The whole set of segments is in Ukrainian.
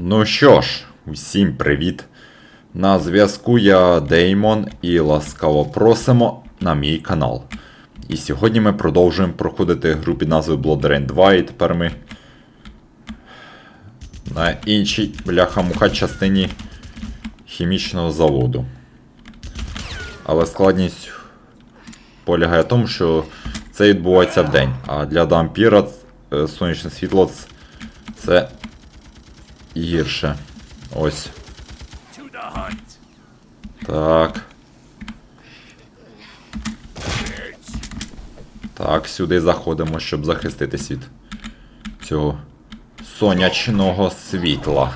Ну що ж, усім привіт! На зв'язку я Деймон і ласкаво просимо на мій канал. І сьогодні ми продовжуємо проходити гру під назвою Blood Rain 2, і тепер ми на іншій бляха-муха частині хімічного заводу. Але складність полягає в тому, що це відбувається вдень. А для дампіра е, сонячне світло це гірше. Ось. Так. Так, сюди заходимо, щоб захиститись від цього сонячного світла.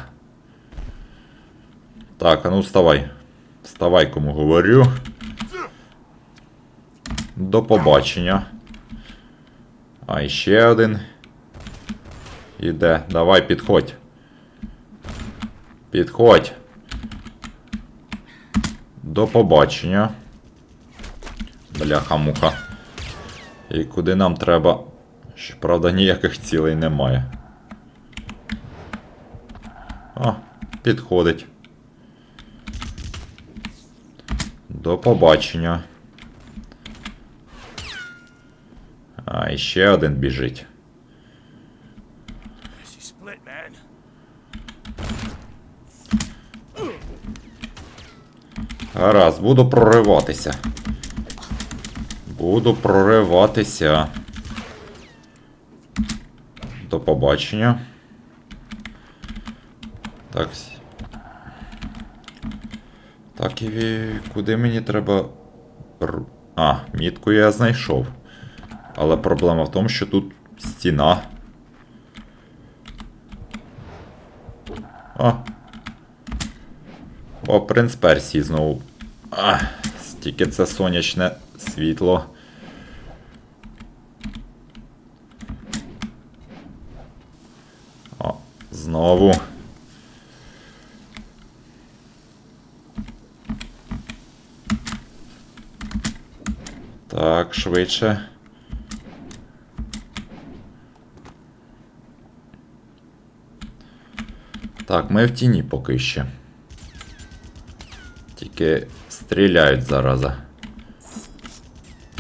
Так, а ну вставай. Вставай, кому говорю. До побачення. А ще один. Іде. Давай, підходь. Підходь. До побачення. Бляха-муха. І куди нам треба? Щоправда, ніяких цілей немає. О, підходить. До побачення. А, і ще один біжить. Гаразд, буду прориватися. Буду прориватися. До побачення. Так. Так і куди мені треба. А, мітку я знайшов. Але проблема в тому, що тут стіна. О, о, принц Персії знову. А, стільки це сонячне світло. О, знову. Так, швидше. Так, ми в тіні поки ще. Тільки стріляють зараза.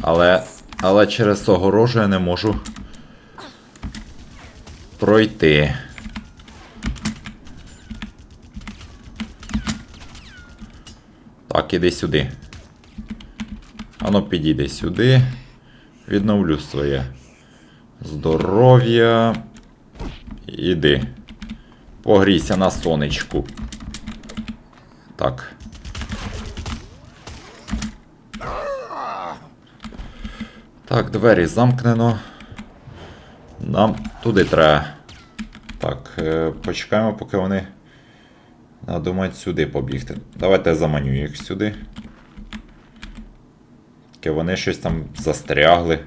Але. Але через огорожу я не можу пройти. Так, іди сюди. Ану, підійди сюди. Відновлю своє здоров'я. Іди. Погрійся на сонечку. Так. Так, двері замкнено. Нам туди треба. Так, е, почекаємо, поки вони надумають сюди побігти. Давайте я заманю їх сюди. Тільки вони щось там застрягли.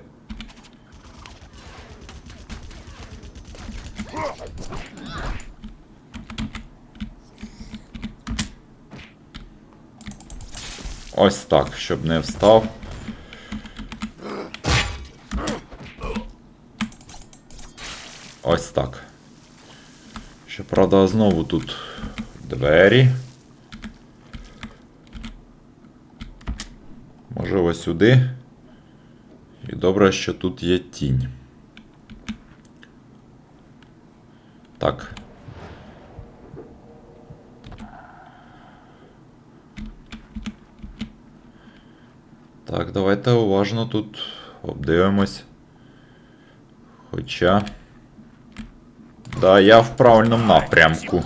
Ось так, щоб не встав. Ось так. Щоправда, знову тут двері. Можливо, сюди. І добре, що тут є тінь. Так. Так, давайте уважно тут обдивимось. Хоча. Да, я в правильному напрямку.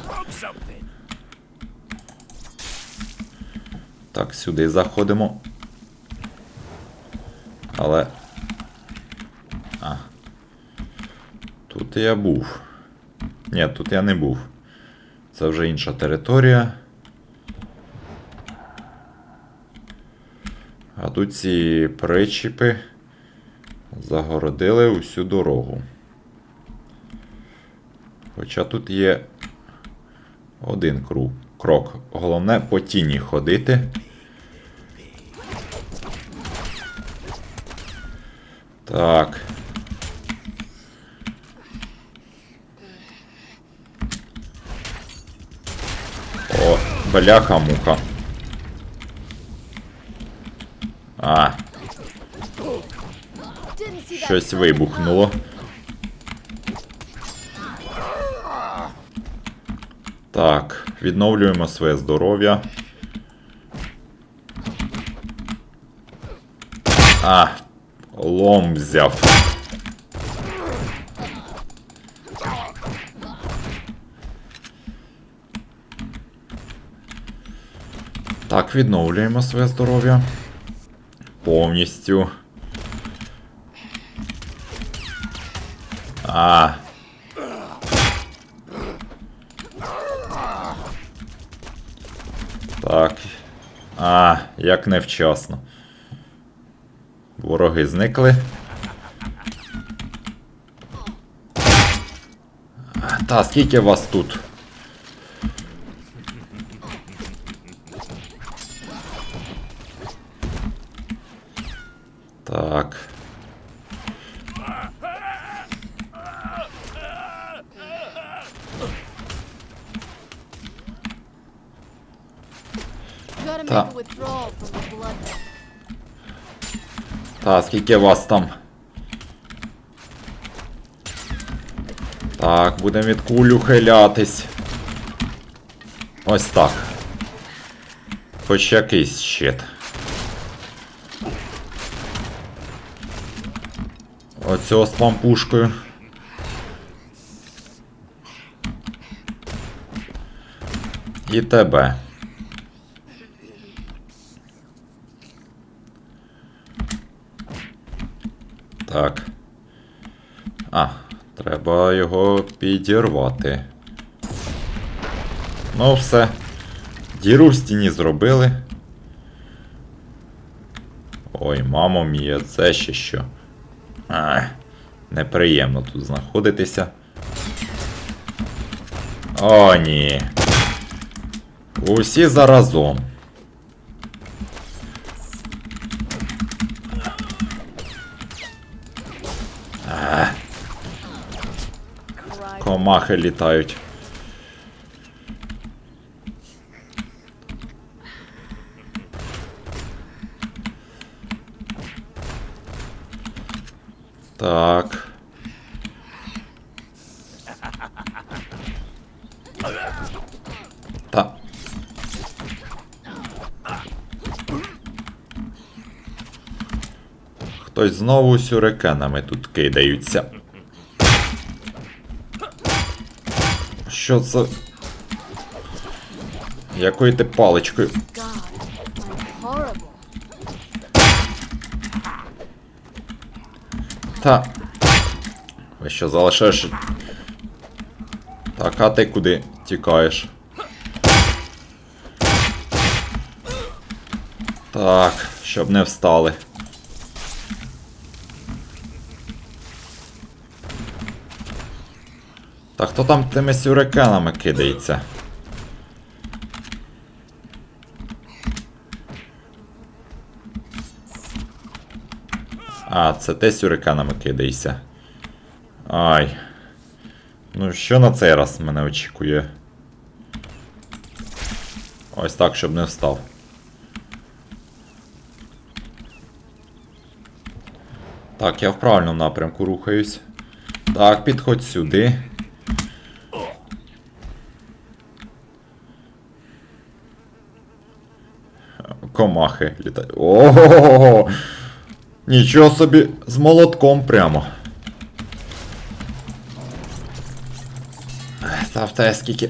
Так, сюди заходимо. Але. А. Тут я був. Ні, тут я не був. Це вже інша територія. А тут ці причіпи загородили усю дорогу. Хоча тут є один круг, крок. Головне по тіні ходити. Так. О, бляха-муха. А, щось вибухнуло. Так, відновлюємо своє здоров'я. А, лом взяв. Так, відновлюємо своє здоров'я. Повністю. А. як невчасно. Вороги зникли. Та скільки вас тут? Так. You gotta Ta- make a withdrawal from the blood. Та, скільки вас там? Так, будемо від кулю хилятись. Ось так. Хоч якийсь щит. Оцього з пампушкою. І тебе. Так. А, треба його підірвати. Ну, все. Діру в стіні зробили. Ой, мамо мія, це ще що. Ах, неприємно тут знаходитися. О, ні. Усі заразом. Комахи літають. Так. Та. Хтось знову сюрикенами тут кидаються. Що це? Якою ти паличкою? Та. Ви що залишаєш? Так, а ти куди тікаєш? Так, щоб не встали. Та хто там тими сюрикенами кидається? А, це ти сюриканами кидаєшся. Ай. Ну, що на цей раз мене очікує? Ось так, щоб не встав. Так, я в правильному напрямку рухаюсь. Так, підходь сюди. Комахи літають. Ого! Нічого собі з молотком прямо. Ставте скільки.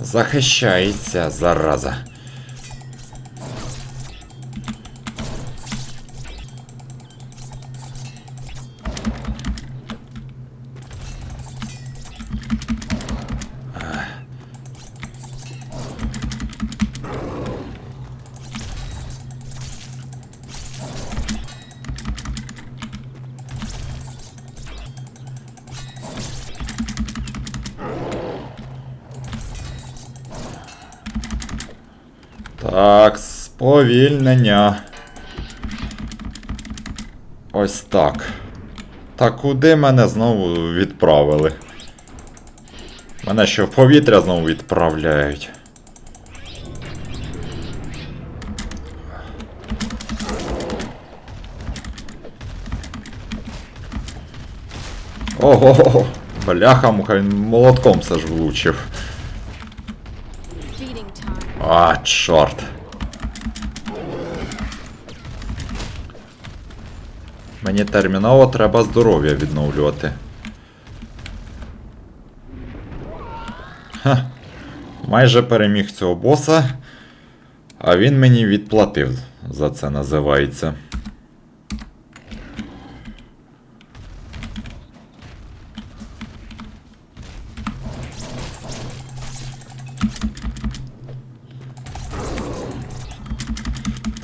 Захищається, зараза. Так, сповільнення. Ось так. Та куди мене знову відправили? Мене що в повітря знову відправляють. Ого, бляха, муха, він молотком все ж влучив. А, чорт. Мені терміново треба здоров'я відновлювати. Ха. Майже переміг цього боса, а він мені відплатив за це називається.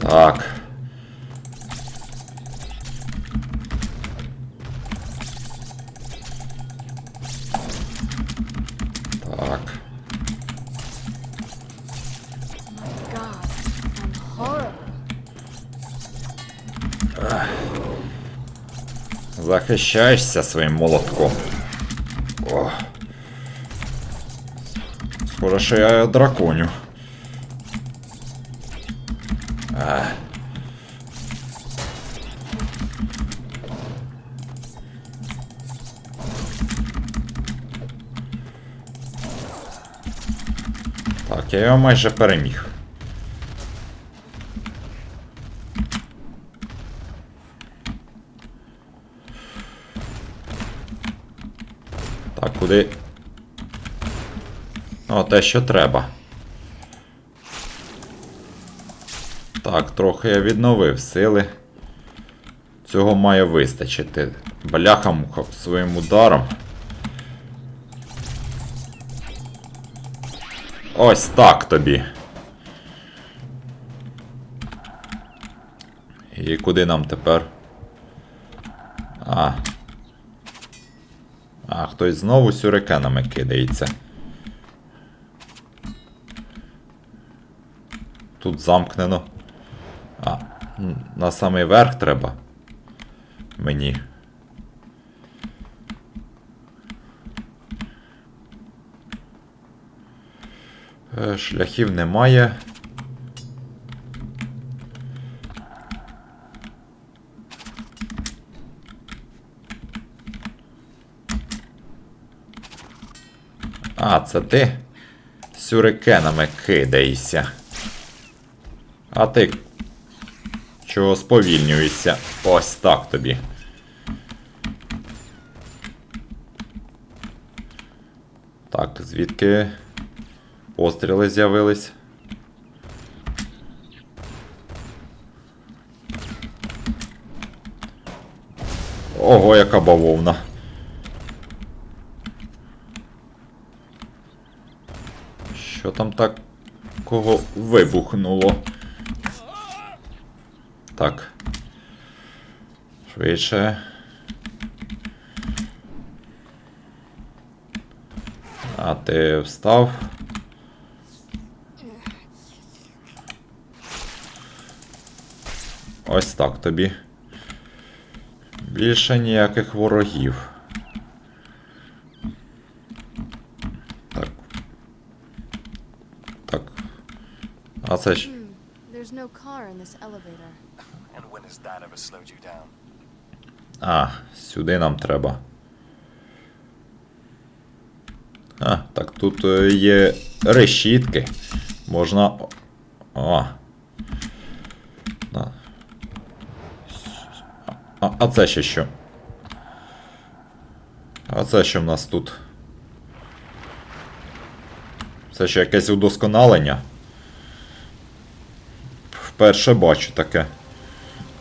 Так. Захищаєшся своїм молотком. О. Схоже, що я драконю. А. Так, я його майже переміг. Так, куди? О, те, що треба. Так, трохи я відновив сили. Цього має вистачити. Бляха муха своїм ударом. Ось так тобі. І куди нам тепер? А. А, хтось знову сюрикенами кидається. Тут замкнено. А, на самий верх треба. Мені. Е, Шляхів немає. А, це ти сюрикенами кидаєшся. А ти чого сповільнюєшся? Ось так тобі. Так, звідки постріли з'явились? Ого, яка бавовна. Що там так кого вибухнуло? Так. Швидше. А ти встав. Ось так тобі. Більше ніяких ворогів. Так. Так. А це ж. There's no car in this elevator. And when has that ever slowed you down? А, сюди нам треба. А, так тут е, є решітки. Можна. О. А, а це ще що? А це що в нас тут? Це ще якесь удосконалення. Вперше бачу таке.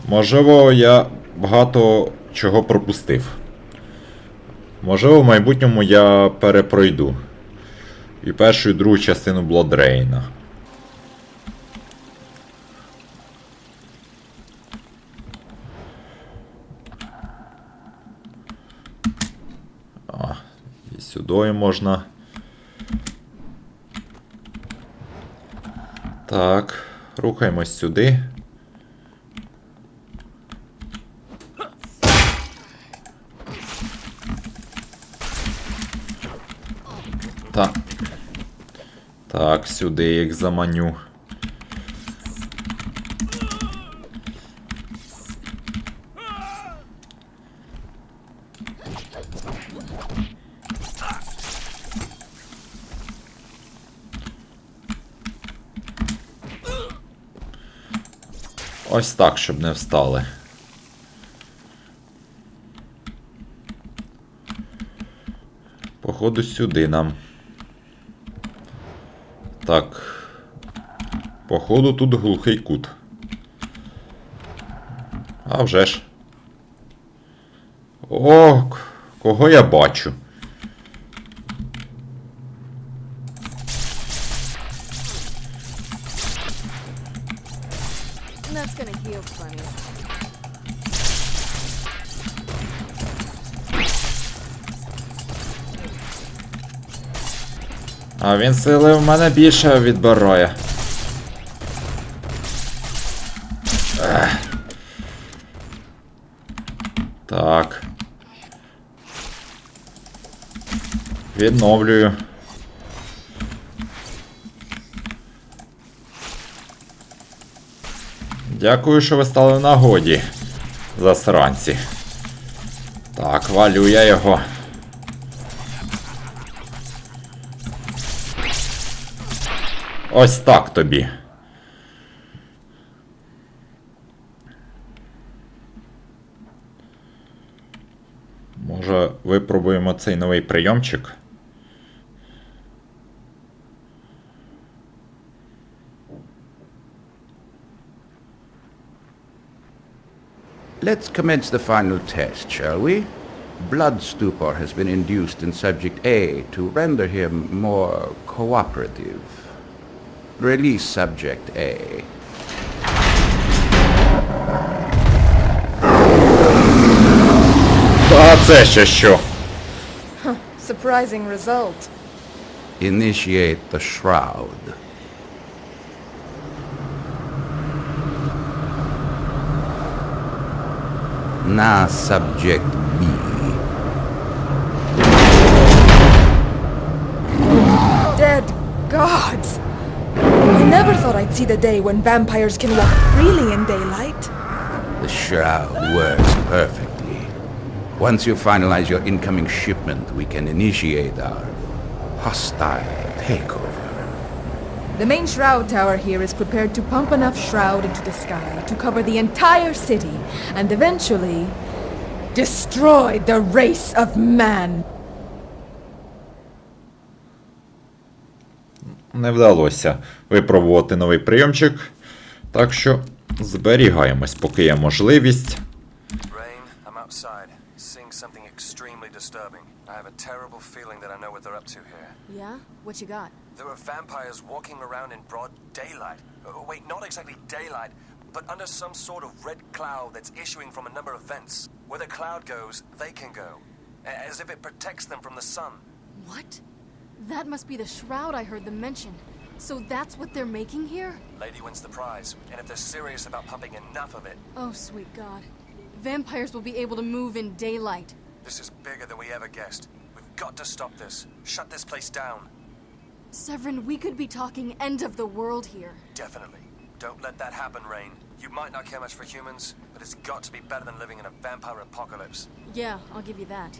Можливо, я багато чого пропустив. Можливо, в майбутньому я перепройду. І першу і другу частину Бладрейна. А, і сюди можна. Так, Рухаємось сюди. Так, сюди їх заманю. Ось так, щоб не встали. Походу сюди нам. Так. Походу тут глухий кут. А вже ж. О, кого я бачу? А він сили в мене більше відбирає. Так. Відновлюю. Дякую, що ви стали в нагоді. Засранці. Так, валю я його. Ось так тобі. Може, випробуємо цей новий прийомчик? Let's commence the final test, shall we? Blood stupor has been induced in Subject A to render him more cooperative. Release Subject A. А це ще що? Surprising result. Initiate the shroud. Now, Subject B. Dead gods! I never thought I'd see the day when vampires can walk freely in daylight. The shroud works perfectly. Once you finalize your incoming shipment, we can initiate our hostile takeover. The main shroud tower here is prepared to pump enough shroud into the sky to cover the entire city and eventually destroy the race of man. Не вдалося випробувати новий прийомчик. Так що зберігаємось, поки є можливість. Rain, I'm outside, seeing something extremely disturbing. I have a terrible feeling that I know what they're up to here. Yeah? What you got? There are vampires walking around in broad daylight. Oh, wait, not exactly daylight, but under some sort of red cloud that's issuing from a number of vents. Where the cloud goes, they can go. As if it protects them from the sun. What? That must be the shroud I heard them mention. So that's what they're making here? Lady wins the prize, and if they're serious about pumping enough of it, Oh, sweet God. Vampires will be able to move in daylight. this is bigger than we ever guessed. We've got to stop this. Shut this place down. Severin, we could be talking end of the world here. Definitely. Don't let that happen, Rain. You might not care much for humans, but it's got to be better than living in a vampire apocalypse. Yeah, I'll give you that.